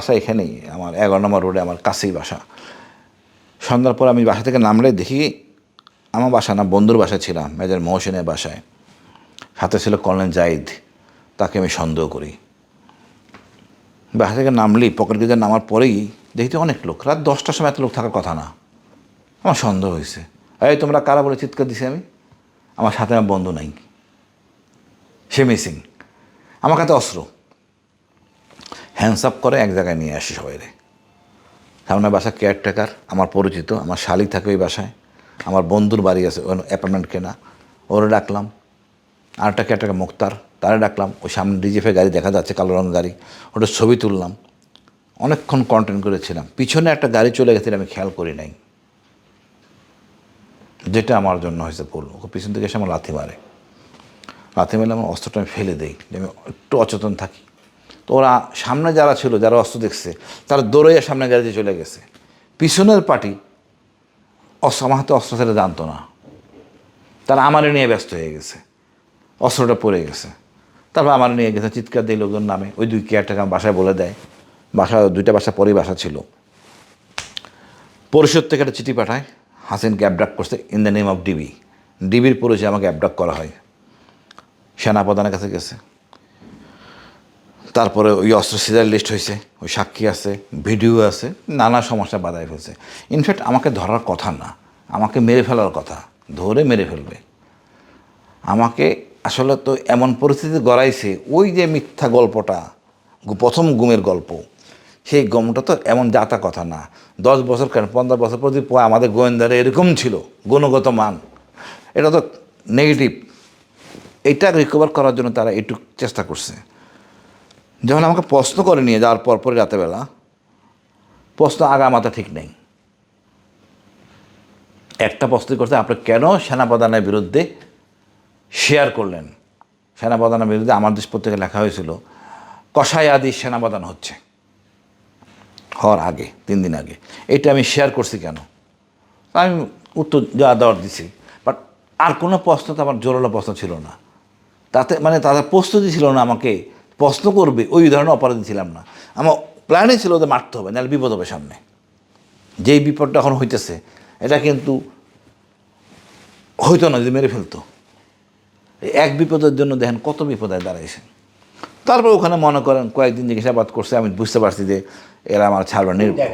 বাসা এখানেই, আমার এগারো নম্বর রোডে আমার কাছেই বাসা সন্ধ্যার পর আমি বাসা থেকে নামলে দেখি আমার বাসা না, বন্ধুর বাসা ছিলাম, মেজর মহসেনের বাসায়। সাথে ছিল কর্নেল জাইদ, তাকে আমি সন্দেহ করি। বাসা থেকে নামলি, পকেট গেজে নামার পরেই দেখি তো অনেক লোক, রাত দশটার সময় এত লোক থাকার কথা না। আমার সন্দেহ হয়েছে, এই, তোমরা কারা বলে চিৎকার দিছি আমি? আমার সাথে আমার বন্ধু নাই, সে মিসিং। আমার কাছে অস্ত্র। হ্যান্ডস আপ করে এক জায়গায় নিয়ে আসি সবাইরে সামনে বাসা কেয়ারটেকার আমার পরিচিত, আমার শালিক থাকে ওই বাসায়, আমার বন্ধুর বাড়ি আছে অ্যাপার্টমেন্ট কেনা, ওরে ডাকলাম। আরেকটা কেয়ারটেকার মুক্তার, তারে ডাকলাম, ওই সামনে ডিজিএফের গাড়ি দেখা যাচ্ছে, কালো রঙের গাড়ি, ওটা ছবি তুললাম। অনেকক্ষণ কন্টেন্ট করেছিলাম। পিছনে একটা গাড়ি চলে গেছিল আমি খেয়াল করি নাই। যেটা আমার জন্য হয়েছে ভুল। ওকে পিছন থেকে এসে আমার লাথি মারে। লাথি মারলে আমার অস্ত্রটা আমি ফেলে দিই আমি একটু অচেতন থাকি। তো ওরা সামনে যারা ছিল, যারা অস্ত্র দেখছে, তারা দৌড়ে সামনে গাড়িতে চলে গেছে। পিছনের পার্টি অস্ত্র অস্ত্র ছেড়ে জানতো না। তারা আমারে নিয়ে ব্যস্ত হয়ে গেছে। অস্ত্রটা পড়ে গেছে। তারপর আমার নিয়ে গেছে, চিৎকার দিয়ে লোকজন নামে। ওই দুই কেয়ারটাকে বাসায় বলে দেয়। বাসা, দুইটা বাসা পরেই বাসা ছিল। পরিষদ থেকে একটা চিঠি পাঠায়, হাসিনকে অ্যাবডাক্ট করছে in the name of DB ডিবির পরিচয়ে আমাকে অ্যাবডাক্ট করা হয়। সেনাপ্রধানের কাছে গেছে। তারপরে ওই অস্ত্র সিজার লিস্ট হয়েছে, ওই সাক্ষী আছে, ভিডিও আছে, নানা সমস্যা বাধায় ফেলছে। ইনফ্যাক্ট আমাকে ধরার কথা না, আমাকে মেরে ফেলার কথা, ধরে মেরে ফেলবে। আমাকে আসলে তো এমন পরিস্থিতি গড়াইছে, ওই যে মিথ্যা গল্পটা প্রথম গুমের গল্প, সেই গমটা তো এমন জাতা কথা না। দশ বছর কেন, পনেরো বছর প্রতি আমাদের গোয়েন্দারা এরকম ছিল, গুণগত মান, এটা তো নেগেটিভ এটা রিকভার করার জন্য তারা একটু চেষ্টা করছে। যখন আমাকে প্রশ্ন করে নিয়ে যাওয়ার পর পরে রাতেবেলা, প্রশ্ন আগা মাথা ঠিক নেই। একটা প্রশ্ন করছে, আপনি কেন সেনাপ্রধানের বিরুদ্ধে শেয়ার করলেন? সেনাপ্রধানের বিরুদ্ধে আমার দেশ পত্রিকায় লেখা হয়েছিল কষাই আদি সেনাপ্রধান হচ্ছে। হওয়ার আগে, তিন দিন আগে। এটা আমি শেয়ার করছি কেন? আমি উত্তর যা দেওয়ার দিছি। বাট আর কোনো প্রশ্ন তো আমার জোরালো প্রশ্ন ছিল না। তাতে মানে তাদের প্রস্তুতি ছিল না আমাকে প্রশ্ন করবে ওই ধরনের অপরাধী ছিলাম না। আমার প্ল্যানে ছিল ওদের মারতে হবে নাহলে বিপদ হবে সামনে। যেই বিপদটা এখন হইতেছে এটা কিন্তু হইতো না যদি মেরে ফেলতো। এক বিপদের জন্য দেখেন কত বিপদায় দাঁড়াইছে তারপর ওখানে মনে করেন কয়েকদিন জিজ্ঞাসাবাদ করছে আমি বুঝতে পারছি যে এরা আমার ছাড়বে নির্ভর।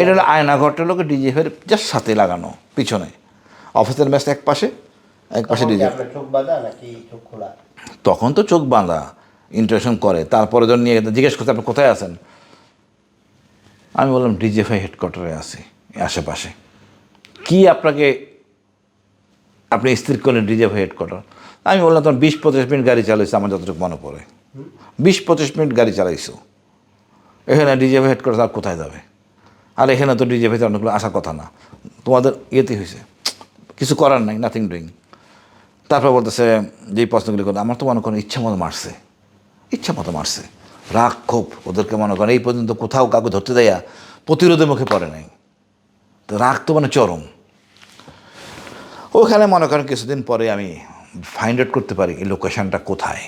এটা হলো আয়নাঘরটা লোকে ডিজিএফের জাস্ট সাথে লাগানো পিছনে। অফিসের ম্যাচ এক পাশে এক পাশে ডিজিএফ তখন তো চোখ বাঁধা। ইন্টারেকশন করে। তারপরে যখন নিয়ে জিজ্ঞেস করতে আপনি কোথায় আছেন? আমি বললাম ডিজিএফআই হেডকোয়ার্টারে আছি আশেপাশে। কি আপনাকে আপনি স্থির করলেন ডিজিএফআই হেডকোয়ার্টার আমি বললাম তোমার বিশ পঁচিশ মিনিট গাড়ি চালাইছো আমার যতটুকু মনে পড়ে। বিশ পঁচিশ মিনিট গাড়ি চালাইছো। এখানে ডিজিএফআই হেডকোয়ার্টার আর কোথায় যাবে? আর এখানে তো ডিজিএফআই অনেকগুলো আসার কথা না। তোমাদের ইয়েতে হয়েছে। কিছু করার নাই নাথিং ডুইং তারপর বলতেছে যেই প্রশ্নগুলি করে আমার তো মনে করেন ইচ্ছা মতো মারছে। ইচ্ছা মতো মারছে। রাগ, ক্ষোভ, ওদেরকে মনে করেন, এই পর্যন্ত কোথাও কাউকে ধরতে দেয়া প্রতিরোধের মুখে পড়ে নাই। তো রাগ তো মানে চরম। ওখানে মনে করেন কিছুদিন পরে আমি ফাইন্ড আউট করতে পারি এই লোকেশনটা কোথায়।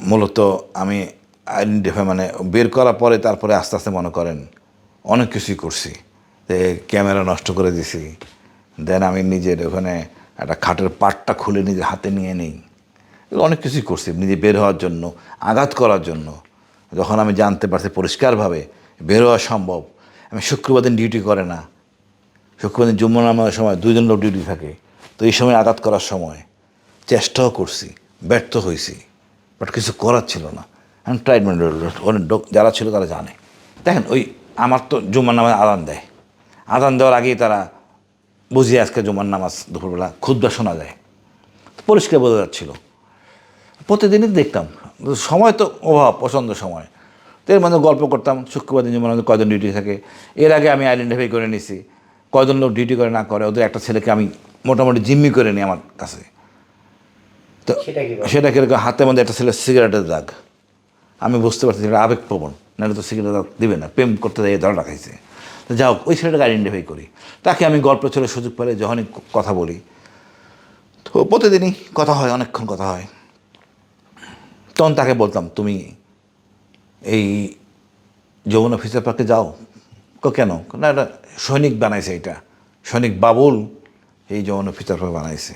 মূলত আমি আইডেন্টিফাই মানে বের করার পরে তারপরে আস্তে আস্তে মনে করেন অনেক কিছুই করছি। যে ক্যামেরা নষ্ট করে দিছি। দেন আমি নিজের ওখানে একটা খাটের পাটটা খুলে নিজের হাতে নিয়ে নিই। অনেক কিছুই করছি, নিজে বের হওয়ার জন্য, আঘাত করার জন্য। যখন আমি জানতে পারছি পরিষ্কারভাবে, বের হওয়া সম্ভব, আমি শুক্রবার দিন ডিউটি করে না। শুক্রবার দিন জুম্মা নামার সময় দুইজন লোক ডিউটি থাকে। তো এই সময় আঘাত করার সময় চেষ্টাও করছি, ব্যর্থ হয়েছি। বাট কিছু করার ছিল না। অনেক লোক যারা ছিল তারা জানে। দেখেন, ওই আমার তো জুম্মার নামাজ আদান দেয়। আদান দেওয়ার আগেই তারা বুঝিয়ে আজকে জুম্মার নামাজ দুপুরবেলা ক্ষুদ্র শোনা যায়। পরিষ্কার বোঝা যাচ্ছিল। প্রতিদিনই দেখতাম। সময় তো অভাব পছন্দ সময়। তো এর মধ্যে গল্প করতাম শুক্রবার দিন যেমন কয়জন ডিউটি থাকে। এর আগে আমি আইডেন্টিফাই করে নিছি কয়জন লোক ডিউটি করে না করে ওদের একটা ছেলেকে আমি মোটামুটি জিম্মি করে নিই আমার কাছে। তো সেটা কীরকম হাতের মধ্যে একটা ছেলে সিগারেটের দাগ। আমি বুঝতে পারছি এটা আবেগপ্রবণ নাহলে তো সিগারেট দাগ দিবে না প্রেম করতে যাই ধরা রাখাইছে তো যাই হোক ওই ছেলেটাকে আইডেন্টিফাই করি। তাকে আমি গল্প ছেলে সুযোগ পেলে যখনই কথা বলি। তো প্রতিদিনই কথা হয় অনেকক্ষণ কথা হয়। তখন তাকে বলতাম, তুমি এই যমুনা ফিচার পার্কে যাও। কো, কেন? না, এটা সৈনিক বানাইছে এটা। সৈনিক বাবুল এই যমুনা ফিচার পার্ক বানাইছে।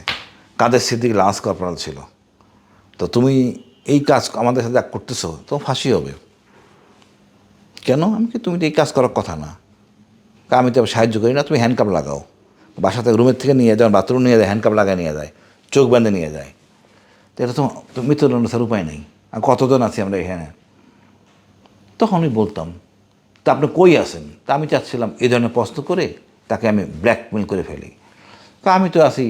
কাদের সিদ্দিক লান্স কর্পোরাল ছিল। তো তুমি এই কাজ আমাদের সাথে যা করতেছো তো ফাঁসি হবে। কেন? আমি কি, তুমি তো এই কাজ করার কথা না। আমি তো সাহায্য করি না, তুমি হ্যান্ডকাপ লাগাও। বাসা থেকে রুমের থেকে নিয়ে যাও বাথরুম নিয়ে যায় হ্যান্ডকাপ লাগায় নিয়ে যায়, চোখ বেঁধে নিয়ে যায়। তো এটা তো মৃত্যুদণ্ড স্যার উপায় নেই। আর কতজন আছি আমরা এখানে? তখন আমি বলতাম, তা আপনি কই আছেন? তা আমি চাচ্ছিলাম এই ধরনের প্রশ্ন করে তাকে আমি ব্ল্যাকমেল করে ফেলি। তা আমি তো আছি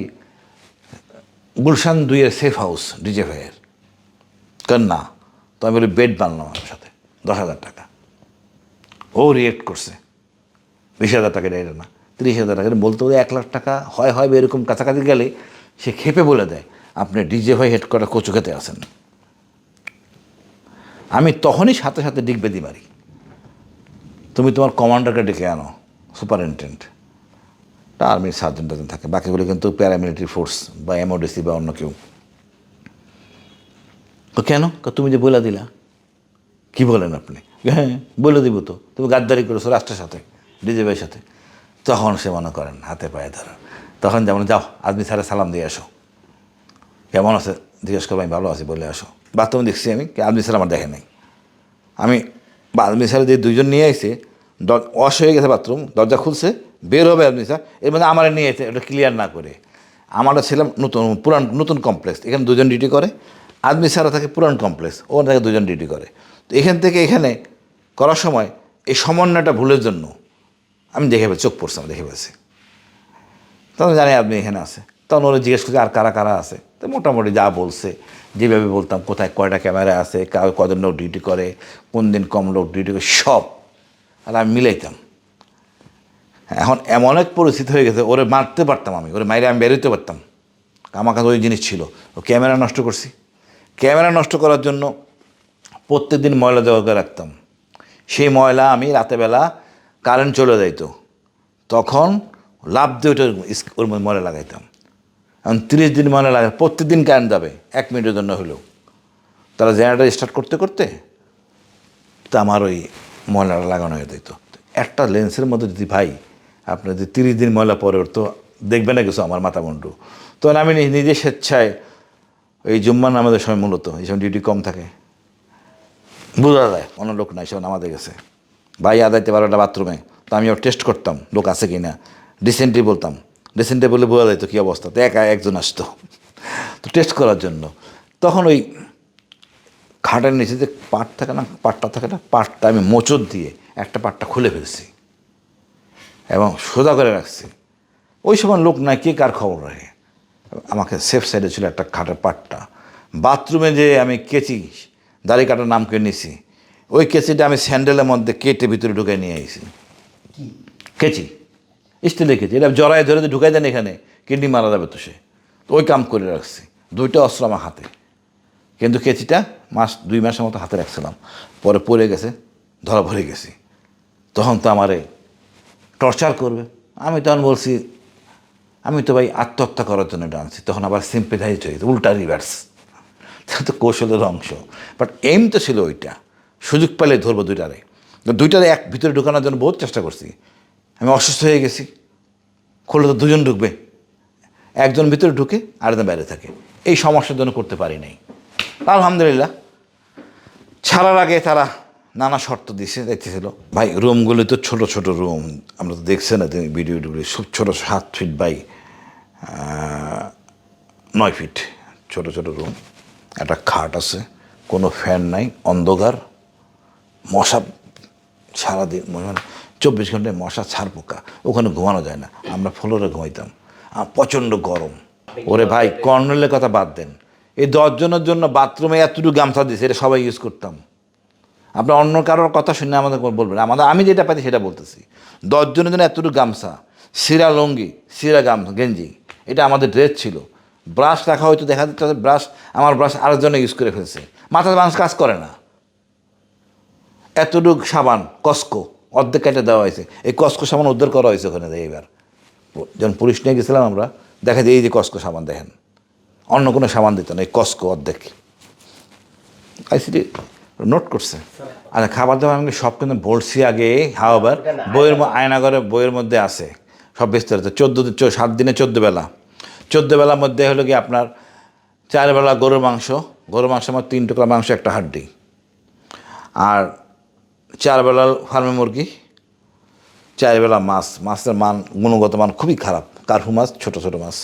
গুলশান দুইয়ের সেফ হাউস ডিজে ভাইয়ের কেন না তো আমি বলি বেড বানলাম আমার সাথে, দশ হাজার টাকা। ও রিয়েক্ট করছে, বিশ হাজার টাকা এটা না, তিরিশ হাজার টাকা বলতে বলে এক লাখ টাকা হয় হয়, এরকম কাছাকাছি গেলে সে খেপে বলে দেয় আপনি ডিজে ভাই হেডকোয়ার্টার কচুকাতে আসেন আমি তখনই সাথে সাথে ডিগবেদি মারি। তুমি তোমার কমান্ডারকে ডেকে আনো, সুপারিনটেন্ডেন্ট। আর্মির সার্জন টার্জন থাকে, বাকিগুলো কিন্তু প্যারামিলিটারি ফোর্স বা এমওডিসি বা অন্য কেউ। তো কেন? তুমি যে বলে দিলা। কি বলেন আপনি? হ্যাঁ বলে দিব তো। তুমি গাদ্দারি করেছ রাষ্ট্রের সাথে ডিজেবের সাথে। তখন সে মনে করেন, হাতে পায়ে ধরা। তখন যেমন যাও, আজমি স্যারে সালাম দিয়ে আসো। কেমন আছে? জিজ্ঞেস করব, আমি ভালো আছি, বলে আসো। বাথরুমে দেখছি আমি কি আজমি স্যার আমার দেখে নাই। আমি বা আজমি স্যার যে দুইজন নিয়ে এসে ওয়াশ হয়ে গেছে বাথরুম, দরজা খুলছে, বের হবে আদমি স্যার এর মধ্যে আমার নিয়ে এসে ওটা ক্লিয়ার না করে। আমারও ছিলাম নতুন, পুরান, নতুন কমপ্লেক্স এখানে দুজন ডিউটি করে, আদমি স্যারও থাকে পুরান কমপ্লেক্স ও থাকে দুজন ডিউটি করে। তো এখান থেকে এখানে করার সময় এই সমন্বয়টা ভুলের জন্য আমি দেখে চোখ পড়ছে, আমি দেখে পেয়েছি তখন জানি আপনি এখানে আছে। তখন ওরা জিজ্ঞেস করছে, আর কারা কারা আছে? তো মোটামুটি যা বলছে, যেভাবে বলতাম, কোথায় কয়টা ক্যামেরা আছে কাউ কদিন লোক ডিউটি করে, কোন দিন কম লোক ডিউটি করে, সব। আর আমি মিলাইতাম। এখন এমন এক পরিস্থিতি হয়ে গেছে, ওরে মারতে পারতাম আমি, ওরে মাইরে আমি বেরোতে পারতাম। আমার কাছে ওই জিনিস ছিল, ও ক্যামেরা নষ্ট করছি। ক্যামেরা নষ্ট করার জন্য প্রত্যেক দিন ময়লা জোগাড় করে রাখতাম। সেই ময়লা আমি রাতেবেলা কারেন্ট চলে যাইতো। তখন লাভ দিয়ে ওটা ওর মধ্যে ময়লা লাগাইতাম। তিরিশ দিন ময়লা লাগাই প্রত্যেক দিন কারেন্ট যাবে, এক মিনিটের জন্য হলেও। তারা জেনারেটার স্টার্ট করতে করতে তা আমার ওই ময়লাটা লাগানো হয়ে যেত। একটা লেন্সের মধ্যে যদি ভাই, আপনি যদি তিরিশ দিন ময়লা পরে ওর তো দেখবে না কিছু আমার মাথা মুন্ডু। তখন আমি নিজে স্বেচ্ছায় ওই জুম্মান আমাদের সময় মূলত, এই সময় ডিউটি কম থাকে। বোঝা যায় অন্য লোক নাই সব আমাদের গেছে। ভাই, আদাইতে পারো একটা বাথরুমে তো আমি টেস্ট করতাম, লোক আছে কি না ডিসেন্টলি বলতাম। ডিসেন্টলি বলে বোঝা যেত কী অবস্থা? তো একা একজন আসতো। তো টেস্ট করার জন্য। তখন ওই খাটের নিচে যে পাট থাকে না পাটটা থাকে না পাটটা আমি মোচর দিয়ে একটা পাটটা খুলে ফেলছি। এবং সোজা করে রাখছি। ওই সময় লোক নাই কে কার খবর রাখে? আমাকে সেফ সাইডে ছিল একটা খাটের পাটটা। বাথরুমে যে আমি কেচি দাড়ি কাটার নাম করে নিয়েছি ওই কেচিটা আমি স্যান্ডেলের মধ্যে কেটে ভিতরে ঢুকে নিয়ে আইছি। কি? কেচি। স্টিলের কেচি এটা জড়ায় ধরে ঢুকাই দেন এখানে কিডনি মারা যাবে তো সে। তো ওই কাম করে রাখছি। দুইটা অস্ত্র আমার হাতে। কিন্তু কেচিটা মাস দুই মাসের মতো হাতে রাখছিলাম। পরে পড়ে গেছে ধরা ভরে গেছি। তখন তো আমারে টর্চার করবে। আমি তখন বলছি আমি তো ভাই আত্মহত্যা করার জন্য আনছি। তখন আবার সিম্পেথাইজ হয়ে গেছে, উল্টা রিভার্স তো কৌশলের অংশ। বাট এম তো ছিল ওইটা। সুযোগ পেলে ধরবো দুইটারে। দুইটারে এক ভিতরে ঢুকানোর জন্য বহুত চেষ্টা করছি। আমি অসুস্থ হয়ে গেছি। খুললে তো দুজন ঢুকবে। একজন ভিতরে ঢুকে আরেকজন বাইরে থাকে। এই সমস্যার জন্য করতে পারি নাই। আলহামদুলিল্লাহ। ছাড়ার আগে তারা নানা শর্ত দিছে দেখতেছিল ভাই, রুমগুলি তো ছোট ছোট রুম। আমরা তো দেখছি না তুমি ভিডিও টিডিও, সব ছোটো, সাত ফিট বাই নয় ফিট ছোট ছোট রুম। একটা খাট আছে। কোনো ফ্যান নাই, অন্ধকার। মশা সারাদিন মানে চব্বিশ ঘন্টায় মশা ছাড় পোকা, ওখানে ঘুমানো যায় না। আমরা ফ্লোরে ঘুমাইতাম। প্রচণ্ড গরম। ওরে ভাই, কর্নেলের কথা বাদ দেন। এই দশজনের জন্য বাথরুমে এতটুকু গামছা দিয়েছে এটা সবাই ইউজ করতাম। আপনার অন্য কারোর কথা শুনে আমাদের বলবেন আমাদের, আমি যেটা পাইছি সেটা বলতেছি। দশজনের জন্য এতটুকু গামছা সিরা লঙ্গি সিরা গাম গেঞ্জি, এটা আমাদের ড্রেস ছিল। ব্রাশ রাখা হয়তো দেখা যাচ্ছে তাদের ব্রাশ, আমার ব্রাশ আরেকজনে ইউজ করে ফেলছে। মাথার মানুষ কাজ করে না। এতটুক সাবান, কস্কো। অর্ধেক কেটে দেওয়া হয়েছে। এই কস্কো সাবান উদ্ধার করা হয়েছে ওখানে এবার। যখন পুলিশ নিয়ে গেছিলাম আমরা, দেখা যায় এই যে কস্কো সাবান দেখেন। অন্য কোনো সাবান দিত না, এই কস্কো অর্ধেক। আইসিটি নোট করছে। আচ্ছা খাবার দাবার আমি সব কিন্তু বলছি আগে হাওয়াবার বইয়ের আয়নাঘরে বইয়ের মধ্যে আছে সব বিস্তারিত। চোদ্দ সাত দিনে চোদ্দ বেলা। চোদ্দ বেলার মধ্যে হলো কি আপনার চার বেলা গরুর মাংস গরুর মাংস আমার তিন টুকরা মাংস, একটা হাড্ডি। আর চার বেলা ফার্মে মুরগি, চার বেলা মাছ। মাছের মান, গুণগত মান খুবই খারাপ। কার্ফু মাছ, ছোটো ছোটো মাছ।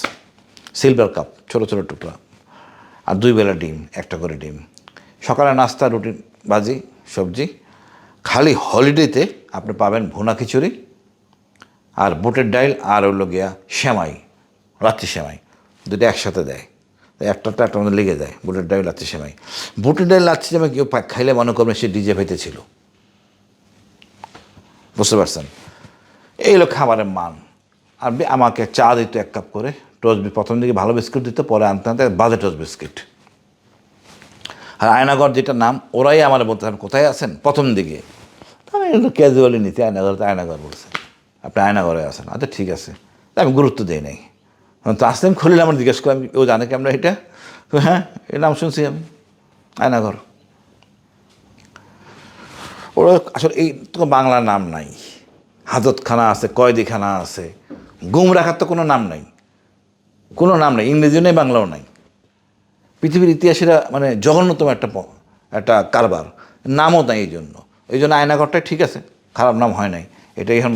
সিলভার কাপ, ছোটো ছোটো টুকরা। আর দুই বেলা ডিম, একটা করে ডিম। সকালে নাস্তা, রুটি, ভাজি, সবজি। খালি হলিডেতে আপনি পাবেন ভুনা খিচুড়ি আর বুটের ডাইল আর হলো গিয়া সেমাই রাত্রি সেমাই। দুটো একসাথে দেয়। একটাটা একটা মধ্যে লেগে যায়, বুটের ডাইল লাচ্ছি সেমাই। বুটের ডাইল লাচ্ছি সেমাই কেউ খাইলে মনে করবেন সে ডিজে ছিল। বুঝতে পারছেন? এই হলো খাবারের মান। আর আমাকে চা দিত এক কাপ করে টোস্ট প্রথম দিকে ভালো বিস্কুট দিত, পরে আনতে আনতে বাজে টোস্ট বিস্কিট। আর আয়নাগর যেটা নাম, ওরাই আমার বলতে কোথায় আছেন? প্রথম দিকে। আমি একটু ক্যাজুয়ালি নিতে আয়নাগর তো আয়নাগর বলছে, আপনি আয়নাগরে আছেন? আচ্ছা ঠিক আছে। আমি গুরুত্ব দিই নাই। তো আসলাম খলিল আমার জিজ্ঞেস করলাম ও জানে কি আমরা এটা? হ্যাঁ এর নাম শুনছি আমি, আয়নাগর। ওরা আসলে এই তো বাংলা নাম নাই। হাজতখানা আছে, কয়দিখানা আছে। গুম রাখার তো কোনো নাম নাই। কোনো নাম নাই, ইংরেজিও নেই, বাংলাও নাই। পৃথিবীর ইতিহাসেরা মানে জঘন্যতম একটা একটা কারবার। নামও নাই এই জন্য এই জন্য আয়নাঘরটাই ঠিক আছে, খারাপ নাম হয় নাই। এটা এখন